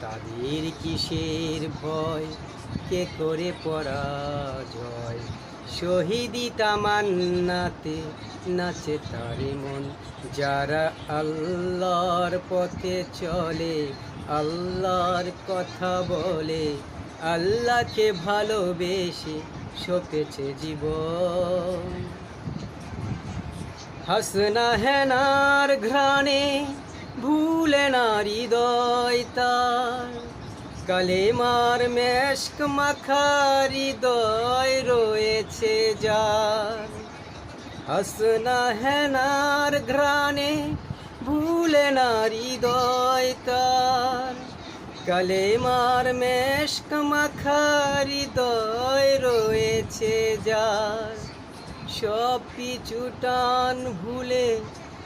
তাদের কিসের ভয়? কে করে পরাজয়? শহীদি তামান্নাতে নাচে তারে মন। যারা আল্লাহর পথে চলে, আল্লাহর কথা বলে, আল্লাহকে ভালোবেসে সপেছে জীবন। হাসনা হেনার ঘ্রাণে ভুলে না হৃদয় তার। কালেমার মেশক মাখা হৃদয় রয়েছে যার। হাসনা হেনার ঘ্রাণে ভুলে না হৃদয় তার। কালেমার মেশক মাখা হৃদয় রয়েছে যার। সব পিছু টান ভুলে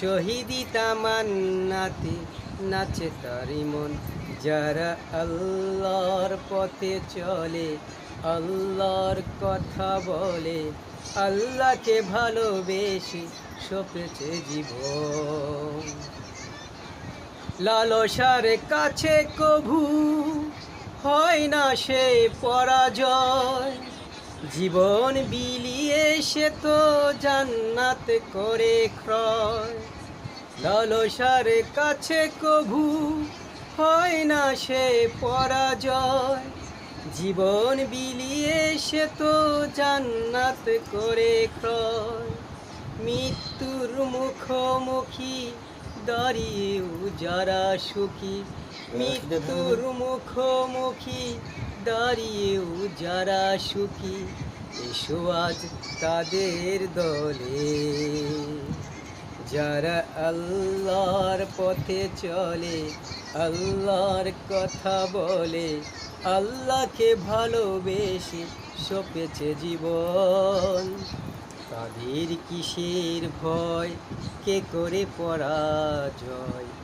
শহীদি তামান্নাতে নাচে তারি মন। যারা আল্লাহর পথে চলে, আল্লাহর কথা বলে, আল্লাহকে ভালোবেসে সপেছে জীবন। লালসার কাছে কভু হয় না সে পরাজয়। জীবন বিলিয়ে সে তো জান্নাত করে ক্রয়। লালসার কাছে কভু হয় না সে পরাজয়। জীবন বিলিয়ে সে তো জান্নাত করে ক্রয়। মৃত্যুর মুখোমুখি দাঁড়িয়েও যারা সুখী মৃত্যুর মুখোমুখি দাঁড়িয়েও যারা সুখী, এসো আজ তাদের দলে। যারা আল্লাহর পথে চলে, আল্লাহর কথা বলে, আল্লাহকে ভালোবেসে সপেছে জীবন। তাদের কিসের ভয়, কে করে পরাজয়?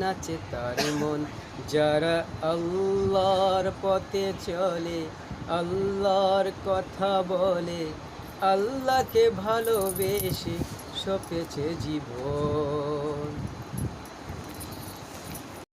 নাচে তার মন। যারা আল্লাহর পথে চলে আল্লাহর কথা বলে আল্লাহকে ভালোবেসে সপেছে জীবন।